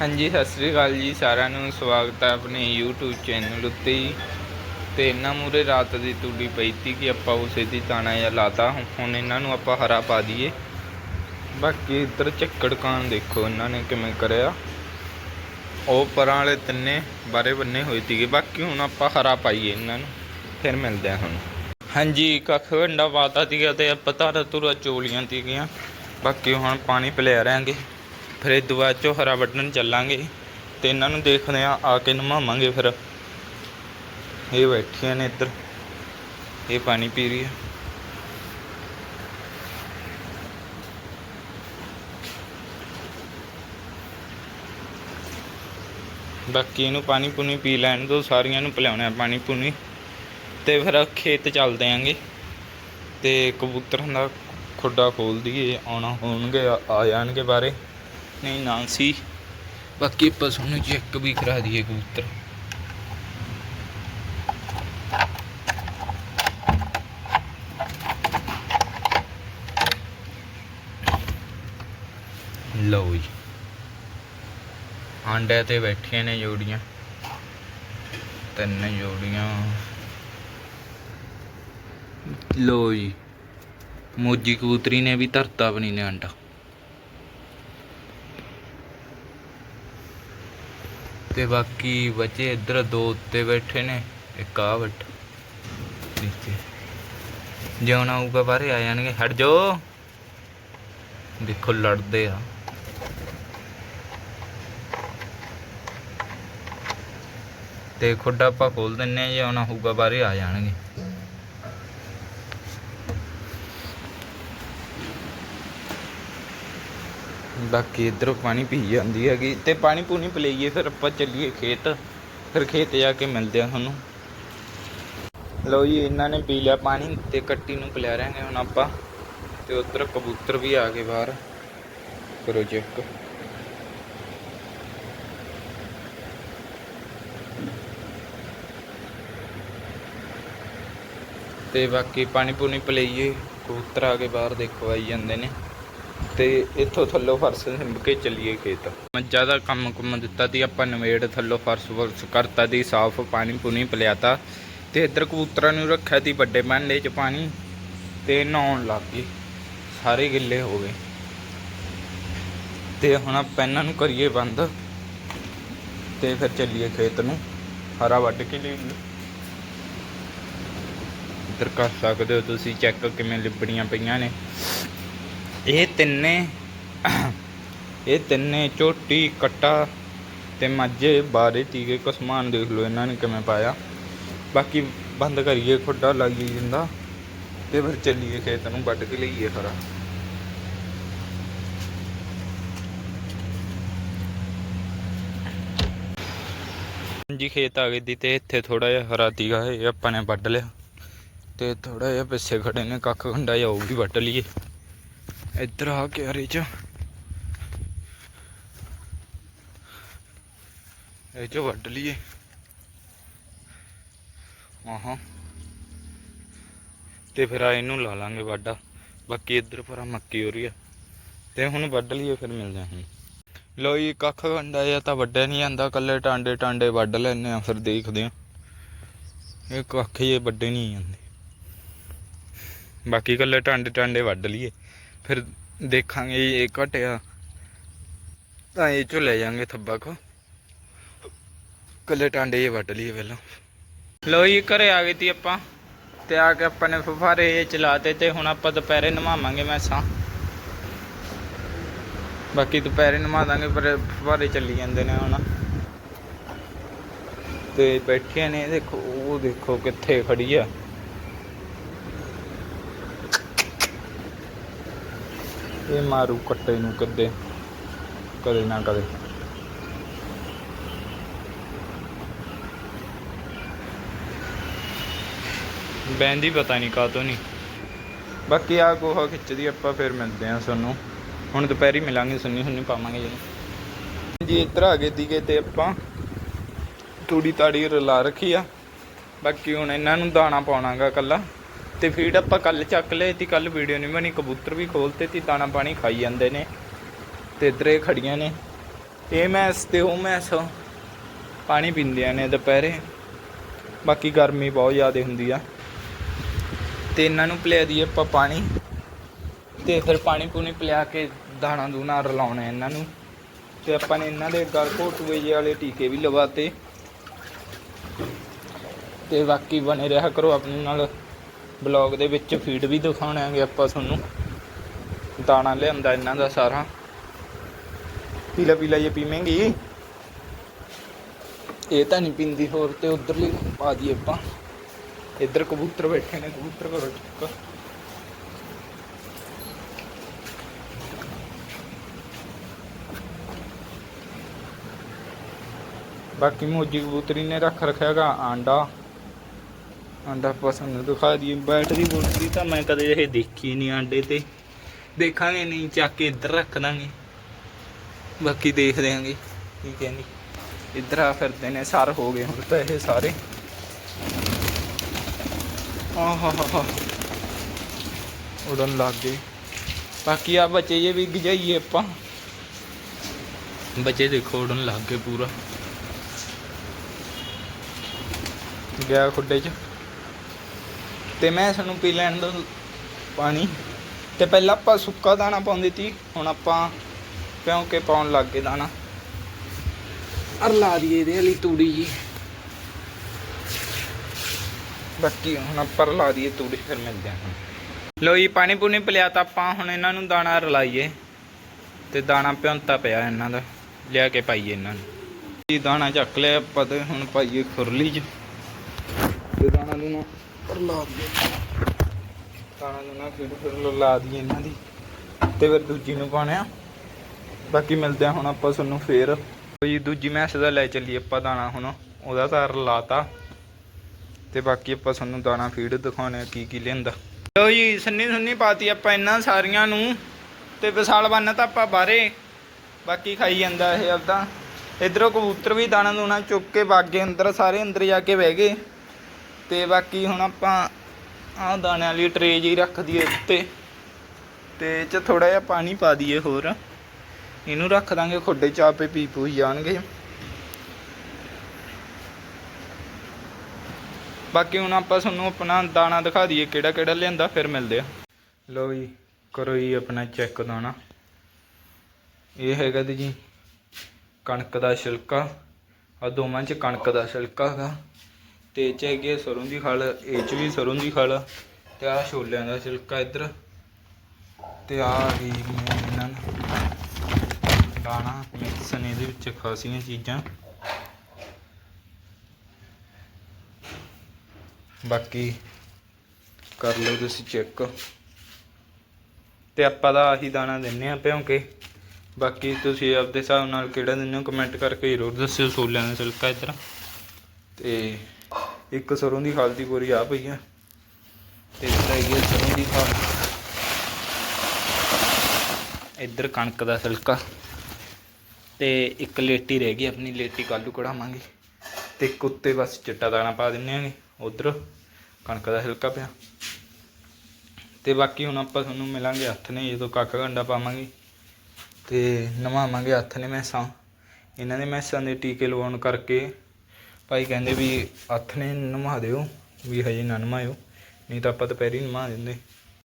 ਹਾਂਜੀ, ਸਤਿ ਸ੍ਰੀ ਅਕਾਲ ਜੀ, ਸਾਰਿਆਂ ਨੂੰ ਸਵਾਗਤ ਹੈ ਆਪਣੇ YouTube ਚੈਨਲ ਉੱਤੇ ਜੀ ਤੇ ਇਹਨਾਂ ਮੂਰੇ ਰਾਤ ਦੀ ਤੂੜੀ ਪਈ ਤੀ ਕਿ ਆਪਾਂ ਉਸੇ ਦੀ ਦਾਣਾ ਜਾਂ ਲਾਤਾ। ਹੁਣ ਇਹਨਾਂ ਨੂੰ ਆਪਾਂ ਹਰਾ ਪਾ ਦਈਏ। ਬਾਕੀ ਇੱਧਰ ਝੱਕੜ ਕਾਂ ਦੇਖੋ, ਇਹਨਾਂ ਨੇ ਕਿਵੇਂ ਕਰਿਆ। ਉਹ ਪਰਾਂ ਵਾਲੇ ਤਿੰਨੇ ਬਾਰੇ ਬੰਨੇ ਹੋਏ ਸੀਗੇ। ਬਾਕੀ ਹੁਣ ਆਪਾਂ ਹਰਾ ਪਾਈਏ ਇਹਨਾਂ ਨੂੰ। ਫਿਰ ਮਿਲਦੇ ਹਾਂ ਹੁਣ ਹਾਂਜੀ ਕੱਖ ਵੰਡਾ ਪਾਤਾ ਸੀਗਾ ਤੇ ਆਪਾਂ ਧਾਰਾ ਧੁਰਾ ਚੋਲੀਆਂ ਸੀਗੀਆਂ। ਬਾਕੀ ਹੁਣ ਪਾਣੀ ਪਿਲਾ ਰਾਂਗੇ ਫਿਰ ਇਹ ਦੁਆ ਚੋਂ ਹਰਾ ਵੱਢਣ ਚੱਲਾਂਗੇ ਤੇ ਇਹਨਾਂ ਨੂੰ ਦੇਖਦੇ ਆ ਆ ਕੇ ਨਮਾਵਾਂਗੇ ਫਿਰ। ਇਹ ਬੈਠੀਆਂ ਨੇ ਇੱਧਰ। ਇਹ ਪਾਣੀ ਪੀ ਰਹੀ ਹੈ। ਬਾਕੀ ਇਹਨੂੰ ਪਾਣੀ ਪੂਣੀ ਪੀ ਲੈਣ ਦੋ, ਸਾਰੀਆਂ ਨੂੰ ਪਿਲਾਉਣਾ ਪਾਣੀ ਪੂਣੀ। ਤੇ ਫਿਰ ਖੇਤ ਚੱਲਦੇ ਆਂਗੇ ਤੇ ਕਬੂਤਰਾਂ ਦਾ ਖੁੱਡਾ ਖੋਲ ਦਈਏ, ਆਉਣਾ ਹੋਣਗੇ, ਆ ਜਾਣਗੇ ਬਾਰੇ ਨਹੀਂ ਨਾ ਸੀ। ਬਾਕੀ ਆਪਾਂ ਸਾਨੂੰ ਚੈੱਕ ਵੀ ਕਰਾ ਦਈਏ ਕਬੂਤਰ। ਲਓ ਜੀ। ਆਂਡੇ ਤੇ ਬੈਠੀਆਂ ਨੇ ਜੋੜੀਆਂ। ਤਿੰਨ ਜੋੜੀਆਂ। ਲਓ ਜੀ। ਮੋਜੀ ਕਬੂਤਰੀ ਨੇ ਵੀ ਧਰਤਾ ਆਪਣੀ ਨੇ ਅੰਡਾ ਤੇ ਬਾਕੀ ਬੱਚੇ ਇੱਧਰ ਦੋ ਉੱਤੇ ਬੈਠੇ ਨੇ, ਇੱਕ ਆ ਬੈਠਾ। ਨੀਚੇ। ਜਿਉਣਾ ਆਊਗਾ ਬਾਹਰੇ ਆ ਜਾਣਗੇ, ਹਟ ਜਾਓ। ਦੇਖੋ ਲੜਦੇ ਆ। ਤੇ ਖੁੱਡਾ ਆਪਾਂ ਖੋਲ ਦਿੰਨੇ ਆ ਜੇ ਆਉਣਾ ਹੋਊਗਾ ਬਾਹਰੇ ਆ ਜਾਣਗੇ। ਬਾਕੀ ਇਧਰੋਂ ਪਾਣੀ ਪੀ ਜਾਂਦੀ ਹੈਗੀ ਤੇ ਪਾਣੀ ਪੂਣੀ ਪਲਈਏ ਫਿਰ ਆਪਾਂ ਚੱਲੀਏ ਖੇਤ। ਫਿਰ ਖੇਤ ਜਾ ਕੇ ਮਿਲਦੇ ਆ ਤੁਹਾਨੂੰ। ਲੋ ਜੀ, ਇਹਨਾਂ ਨੇ ਪੀ ਲਿਆ ਪਾਣੀ ਤੇ ਕੱਟੀ ਨੂੰ ਪਿਲਾ ਰਹੇ ਹੁਣ ਆਪਾਂ। ਤੇ ਉਧਰ ਕਬੂਤਰ ਵੀ ਆ ਗਏ ਬਾਹਰ। ਕਰੋ ਚੈੱਕ। ਤੇ ਬਾਕੀ ਪਾਣੀ ਪੂਣੀ ਪਲਈਏ ਕਬੂਤਰ ਆ ਕੇ ਬਾਹਰ, ਦੇਖੋ ਆਈ ਜਾਂਦੇ ਨੇ। ਤੇ ਇੱਥੋਂ ਥੱਲੋਂ ਫਰਸ਼ ਸਿੰਬ ਕੇ ਚੱਲੀਏ ਖੇਤ। ਮੈਂ ਦਾ ਕੰਮ ਕੁੰਮ ਦਿੱਤਾ ਤੀ, ਆਪਾਂ ਨਵੇੜ ਥੱਲੋਂ ਫਰਸ਼ ਫਰਸ਼ ਕਰਤਾ ਦੀ ਸਾਫ਼ ਪਾਣੀ ਪੂਣੀ ਪਿਲਾਤਾ ਤੇ ਇੱਧਰ ਕਬੂਤਰਾਂ ਨੂੰ ਰੱਖਿਆ ਤੀ, ਵੱਡੇ ਭਾਂਡੇ 'ਚ ਪਾਣੀ ਤੇ ਨਹਾਉਣ ਲੱਗ ਗਏ। ਸਾਰੇ ਗਿੱਲੇ ਹੋ ਗਏ। ਤੇ ਹੁਣ ਆਪਾਂ ਇਹਨਾਂ ਨੂੰ ਕਰੀਏ ਬੰਦ ਤੇ ਫਿਰ ਚੱਲੀਏ ਖੇਤ ਨੂੰ। ਹਰਾ ਵੱਢ ਕੇ ਲਈ ਇੱਧਰ ਕਰ ਸਕਦੇ ਹੋ ਤੁਸੀਂ, ਚੈੱਕ ਕਿਵੇਂ ਲਿਬੜੀਆਂ ਪਈਆਂ ਨੇ। ਇਹ ਤਿੰਨੇ ਇਹ ਤਿੰਨੇ ਝੋਟੀ, ਕੱਟਾ ਤੇ ਮਾਝੇ ਬਾਰੇ ਤੀਗੇ ਕਸਮਾਨ ਦੇਖ ਲਓ ਇਹਨਾਂ ਨੇ ਕਿਵੇਂ ਪਾਇਆ। ਬਾਕੀ ਬੰਦ ਕਰੀਏ, ਖੁੱਡਾ ਲੱਗੀ ਜਾਂਦਾ ਤੇ ਫਿਰ ਚੱਲੀਏ ਖੇਤ ਨੂੰ, ਵੱਢ ਕੇ ਲਈਏ ਹਰਾ ਜੀ ਖੇਤ ਆ ਗਈ ਦੀ ਤੇ ਇੱਥੇ ਥੋੜਾ ਜਿਹਾ ਹਰਾ ਤੀਗਾ ਇਹ ਆਪਾਂ ਨੇ ਵੱਢ ਲਿਆ ਤੇ ਥੋੜਾ ਜਿਹਾ ਪਿੱਛੇ ਖੜੇ ਨੇ, ਕੱਖ ਖੰਡਾ ਜਾ ਉਹ ਵੀ ਵੱਢ ਲਈਏ। ਇੱਧਰ ਆ ਕੇ ਹਰੇ ਚ। ਇਹ ਚ ਵੱਢ ਲਈਏ। ਆਹਾਂ। ਤੇ ਫਿਰ ਆ ਇਹਨੂੰ ਲਾ ਲਾਂਗੇ ਵਾਢਾ। ਬਾਕੀ ਇੱਧਰ ਪਰਾ ਮੱਕੀ ਹੋ ਰਹੀ ਆ। ਤੇ ਹੁਣ ਵੱਢ ਲਈਏ, ਫਿਰ ਮਿਲਦੇ ਹਾਂ ਹੁਣ। ਲੋ ਜੀ, ਕੱਖ ਖੰਡਾ ਜਾਂ ਤਾਂ ਵੱਡਿਆ ਨਹੀਂ ਆਂਦਾ ਕੱਲੇ ਟਾਂਡੇ ਟਾਂਡੇ ਵੱਢ ਲੈਨੇ ਆ ਫਿਰ ਦੇਖਦੇ ਆ ਇਹ ਕੱਖ ਜੇ ਵੱਡੇ ਨਹੀਂ ਜਾਂਦੇ। ਬਾਕੀ ਕੱਲੇ ਟਾਂਡੇ ਟਾਂਡੇ ਵੱਢ ਲਈਏ। ਫਿਰ ਦੇਖਾਂਗੇ ਇਹ ਘਟਿਆ। ਤਾਂ ਇਹ ਚੋਂ ਲੈ ਜਾਾਂਗੇ ਥੱਬਾ ਕੋ। ਕੱਲੇ ਟਾਂਡੇ ਇਹ ਵੱਢ ਲਈਏ ਪਹਿਲਾਂ। ਲੋ ਜੀ, ਘਰੇ ਆ ਗਏ ਤੀ ਆਪਾਂ। ਤੇ ਆ ਕੇ ਆਪਾਂ ਨੇ ਫੁਫਾਰੇ ਇਹ ਚਲਾਤੇ ਤੇ ਹੁਣ ਆਪਾਂ ਦੁਪਹਿਰੇ ਨਵਾਵਾਂਗੇ ਮੈਸਾਂ। ਬਾਕੀ ਦੁਪਹਿਰੇ ਨਵਾ ਦਾਂਗੇ, ਪਰ ਫੁਫਾਰੇ ਚੱਲੀ ਜਾਂਦੇ ਨੇ ਹੁਣ। ਤੇ ਬੈਠੇ ਨੇ, ਦੇਖੋ, ਉਹ ਦੇਖੋ ਕਿੱਥੇ ਖੜੀ ਆ। ਇਹ ਮਾਰੂ ਕੱਟੇ ਨੂੰ ਕਦੇ? ਕਦੇ ਨਾ ਕਦੇ। ਬੈਂਦੀ ਪਤਾ ਨਹੀਂ ਕਾਤੋਂ ਨਹੀਂ ਬਾਕੀ ਆ ਗੋਹਾ ਖਿੱਚਦੀ ਆਪਾਂ, ਫਿਰ ਮਿਲਦੇ ਆ ਤੁਹਾਨੂੰ। ਹੁਣ ਦੁਪਹਿਰੀ ਮਿਲਾਂਗੇ, ਸੁੰਨੀ ਸੁੰਨੀ ਪਾਵਾਂਗੇ ਜੀ ਜੀ, ਇੱਧਰ ਆ ਗਏ ਦੀਗੇ ਤੇ ਆਪਾਂ। ਤੂੜੀ ਤਾੜੀ ਰਲਾ ਰੱਖੀ ਆ। ਬਾਕੀ ਹੁਣ ਇਹਨਾਂ ਨੂੰ ਦਾਣਾ ਪਾਉਣਾਗਾ ਕੱਲਾ ਤੇ ਫੀਡ ਆਪਾਂ ਕੱਲ ਚੱਕ ਲਏ ਤੀ ਕੱਲ ਵੀਡੀਓ ਨਹੀਂ ਬਣੀ, ਕਬੂਤਰ ਵੀ ਖੋਲਤੇ ਤੀ ਦਾਣਾ ਪਾਣੀ ਖਾਈ ਜਾਂਦੇ ਨੇ ਤੇ ਇੱਧਰ ਇਹ ਖੜੀਆਂ ਨੇ। ਇਹ ਮੈਸ ਤੇ ਉਹ ਮੈਸ, ਪਾਣੀ ਪੀਂਦੀਆਂ ਨੇ ਦੁਪਹਿਰੇ। ਬਾਕੀ ਗਰਮੀ ਬਹੁਤ ਜ਼ਿਆਦਾ ਹੁੰਦੀ ਆ। ਤੇ ਇਹਨਾਂ ਨੂੰ ਪਿਲਾ ਦਈਏ ਆਪਾਂ ਪਾਣੀ। ਤੇ ਫਿਰ ਪਾਣੀ ਪੂਣੀ ਪਿਲਾ ਕੇ ਦਾਣਾ ਦੂਣਾ ਰਲਾਉਣਾ ਇਹਨਾਂ ਨੂੰ। ਤੇ ਆਪਾਂ ਨੇ ਇਹਨਾਂ ਦੇ ਗਲ ਘੋਟੂਏ ਜਿਹੇ ਵਾਲੇ ਟੀਕੇ ਵੀ ਲਵਾਤੇ। ਤੇ ਬਾਕੀ ਬਣੇ ਰਿਹਾ ਕਰੋ ਆਪਣੇ ਨਾਲ। ਬਲੌਗ ਦੇ ਵਿੱਚ ਫੀਡ ਵੀ ਦਿਖਾਉਣਾਂਗੇ ਆਪਾਂ ਤੁਹਾਨੂੰ। ਦਾਣਾ ਲਿਆਂਦਾ ਇਹਨਾਂ ਦਾ ਸਾਰਾ। ਪੀਲਾ ਪੀਲਾ ਜੇ ਪੀਵੇਂਗੀ? ਇਹ ਤਾਂ ਨਹੀਂ ਪੀਂਦੀ ਹੋਰ ਤੇ ਉਧਰਲੀ ਪਾ ਦਈਏ ਆਪਾਂ। ਇੱਧਰ ਕਬੂਤਰ ਬੈਠੇ ਨੇ, ਕਬੂਤਰ ਕਰੋ ਚੁੱਕ। ਬਾਕੀ ਮੋਜੀ ਕਬੂਤਰੀ ਨੇ ਰੱਖ ਰੱਖਿਆਗਾ ਆਂਡਾ। ਆਂਡਾ ਪਸੰਦ ਦਿਖਾ ਦੀ ਬੈਟਰੀ ਬੁਲਟਰੀ ਤਾਂ ਮੈਂ ਕਦੇ ਇਹ ਦੇਖੀ ਨਹੀਂ ਆਂਡੇ ਤੇ। ਦੇਖਾਂਗੇ ਨਹੀਂ, ਚੱਕ ਕੇ ਇੱਧਰ ਰੱਖ ਦਾਂਗੇ। ਬਾਕੀ ਦੇਖਦੇ ਆਂਗੇ ਕੀ ਕਹਿੰਦੀ। ਇੱਧਰ ਆ ਫਿਰਦੇ ਨੇ, ਸਰ ਹੋ ਗਏ ਹੁਣ ਤਾਂ ਇਹ ਸਾਰੇ। ਆਹ ਹਾ ਉਡਣ ਲੱਗ ਗਏ। ਬਾਕੀ ਆ ਬੱਚੇ ਜੇ ਵੀ ਗਜਾਈਏ ਆਪਾਂ। ਬੱਚੇ ਦੇਖੋ ਉਡਣ ਲੱਗ ਗਏ ਪੂਰਾ। ਗਿਆ ਖੁੱਡੇ 'ਚ। ਤੇ ਮੈਂ ਸਾਨੂੰ ਪੀ ਲੈਣ ਦੋ ਪਾਣੀ। ਤੇ ਪਹਿਲਾਂ ਆਪਾਂ ਸੁੱਕਾ ਦਾਣਾ ਪਾਉਂਦੇ ਸੀ ਹੁਣ ਆਪਾਂ ਪਿਉਂ ਕੇ ਪਾਉਣ ਲੱਗ ਗਏ ਦਾਣਾ। ਅਰ ਲਾ ਦਈਏ ਇਹਦੇ ਵਾਲੀ ਤੂੜੀ ਜੀ। ਬਾਕੀ ਹੁਣ ਆਪਾਂ ਲਾ ਦਈਏ ਤੂੜੀ ਫਿਰ ਮਿਲਦੇ ਹਾਂ। ਲੋ ਜੀ ਪਾਣੀ ਪੂਣੀ ਪਿਲਿਆ ਤਾਂ ਆਪਾਂ ਹੁਣ ਇਹਨਾਂ ਨੂੰ ਦਾਣਾ ਰਲਾਈਏ। ਤੇ ਦਾਣਾ ਪਿਉਂਤਾ ਪਿਆ ਇਹਨਾਂ ਦਾ ਲਿਆ ਕੇ ਪਾਈਏ ਇਹਨਾਂ ਨੂੰ। ਜੀ ਦਾਣਾ ਚੱਕ ਲਿਆ ਆਪਾਂ ਤੇ ਹੁਣ ਪਾਈਏ ਖੁਰਲੀ 'ਚ। ਤੇ ਦਾਣਾ ਨੂੰ ਪਰ ਲਾ ਦਈਏ ਦਾਣਾ ਨੂੰ ਫਿਰ ਫਿਰ ਲਾ ਦਈਏ ਇਹਨਾਂ ਦੀ। ਤੇ ਫਿਰ ਦੂਜੀ ਨੂੰ ਪਾਉਣਾ ਬਾਕੀ ਮਿਲਦੇ ਆ ਹੁਣ ਆਪਾਂ ਤੁਹਾਨੂੰ ਫੇਰ। ਕੋਈ ਦੂਜੀ ਮੈਸ ਦਾ ਲੈ ਚੱਲੀਏ ਆਪਾਂ ਦਾਣਾ ਹੁਣ। ਉਹਦਾ ਤਾਂ ਲਾਤਾ। ਤੇ ਬਾਕੀ ਆਪਾਂ ਤੁਹਾਨੂੰ ਦਾਣਾ ਫੀਡ ਦਿਖਾਉਣੇ ਕੀ ਕੀ ਲਿਆਂਦਾ। ਲੋ ਜੀ, ਸੰਨੀ ਸੰਨੀ ਪਾਤੀ ਆਪਾਂ ਇਹਨਾਂ ਸਾਰੀਆਂ ਨੂੰ। ਤੇ ਵਿਸਾਲ ਬੰਨ ਤਾਂ ਆਪਾਂ ਬਾਹਰੇ। ਬਾਕੀ ਖਾਈ ਜਾਂਦਾ ਇਹ ਆਪਦਾ। ਇਧਰੋਂ ਕਬੂਤਰ ਵੀ ਦਾਣਾ ਦੂਣਾ ਚੁੱਕ ਕੇ ਬਾਗੇ ਅੰਦਰ, ਸਾਰੇ ਅੰਦਰ ਜਾ ਕੇ ਬਹਿ ਗਏ। ਤੇ ਬਾਕੀ ਹੁਣ ਆਪਾਂ ਆਹ ਦਾਣਿਆਂ ਵਾਲੀ ਟਰੇ ਜੀ ਰੱਖ ਦਈਏ ਉੱਤੇ। ਤੇ ਇਹ ਚ ਥੋੜਾ ਜਿਹਾ ਪਾਣੀ ਪਾ ਦਈਏ ਹੋਰ। ਇਹਨੂੰ ਰੱਖ ਦਾਂਗੇ, ਖੋਡੇ ਚ ਆਪੇ ਪੀ ਪੂ ਜਾਣਗੇ। ਬਾਕੀ ਹੁਣ ਆਪਾਂ ਤੁਹਾਨੂੰ ਆਪਣਾ ਦਾਣਾ ਦਿਖਾ ਦਈਏ, ਕਿਹੜਾ ਕਿਹੜਾ ਲਿਆਂਦਾ, ਫਿਰ ਮਿਲਦੇ ਆ। ਲਓ ਜੀ, ਕਰੋ ਜੀ ਆਪਣਾ ਚੈੱਕ ਦਾਣਾ। ਇਹ ਹੈਗਾ ਤੇ ਜੀ ਕਣਕ ਦਾ ਛਿਲਕਾ। ਆ ਦੋਵਾਂ ਚ ਕਣਕ ਦਾ ਛਿਲਕਾ ਹੈਗਾ। ਤੇ ਇਹ ਚ ਹੈਗੀ ਆ ਸਰੋਂ ਦੀ ਖਲ, ਇਹ ਚ ਵੀ ਸਰੋਂ ਦੀ ਖਲ ਤੇ ਆ ਛੋਲਿਆਂ ਦਾ ਛਿਲਕਾ ਇੱਧਰ। ਤੇ ਆ ਵੀ ਇਹਨਾਂ ਦਾਣਾ, ਮਿਕਸ ਨੇ ਇਹਦੇ ਵਿੱਚ ਖਾਸੀਆਂ ਚੀਜ਼ਾਂ। ਬਾਕੀ ਕਰ ਲਓ ਤੁਸੀਂ ਚੈੱਕ। ਤੇ ਆਪਾਂ ਦਾ ਆਹੀ ਦਾਣਾ ਦਿੰਨੇ ਆ ਭਿਉਂਕੇ। ਬਾਕੀ ਤੁਸੀਂ ਆਪਦੇ ਹਿਸਾਬ ਨਾਲ ਕਿਹੜਾ ਦਿੰਦੇ ਹੋ ਕਮੈਂਟ ਕਰਕੇ ਜ਼ਰੂਰ ਦੱਸਿਓ ਛੋਲਿਆਂ ਦਾ ਛਿਲਕਾ ਇੱਧਰ। ਤੇ ਇੱਕ ਸਰੋਂ ਦੀ ਖਾਲ ਦੀ ਬੋਰੀ ਆ ਪਈ ਆ। ਤੇ ਇੱਧਰ ਹੈਗੀ ਆ ਸਰੋਂ ਦੀ ਖਾਲ। ਇੱਧਰ ਕਣਕ ਦਾ ਛਿਲਕਾ। ਤੇ ਇੱਕ ਲੇਟੀ ਰਹਿ ਗਈ, ਆਪਣੀ ਲੇਟੀ ਕੱਲੂ ਕਢਾਵਾਂਗੇ। ਤੇ ਇੱਕ ਉੱਤੇ ਬਸ ਚਿੱਟਾ ਦਾਣਾ ਪਾ ਦਿੰਨੇ ਆਂਗੇ, ਉਧਰ ਕਣਕ ਦਾ ਛਿਲਕਾ ਪਿਆ। ਤੇ ਬਾਕੀ ਹੁਣ ਆਪਾਂ ਤੁਹਾਨੂੰ ਮਿਲਾਂਗੇ ਹੱਥ ਨੇ, ਜਦੋਂ ਕੱਕ ਗੰਡਾ ਪਾਵਾਂਗੇ। ਤੇ ਨਵਾਵਾਂਗੇ ਹੱਥ ਨੇ ਮੈਸਾਂ। ਇਹਨਾਂ ਦੇ ਮੈਸਾਂ ਦੇ ਟੀਕੇ ਲਵਾਉਣ ਕਰਕੇ ਭਾਈ ਕਹਿੰਦੇ ਵੀ ਹੱਥ ਨੇ ਨਵਾ ਦਿਓ ਵੀ ਹਜੇ ਨਾ ਨਵਾਇਓ ਨਹੀਂ ਤਾਂ ਆਪਾਂ ਦੁਪਹਿਰੀ ਨਵਾ ਦਿੰਦੇ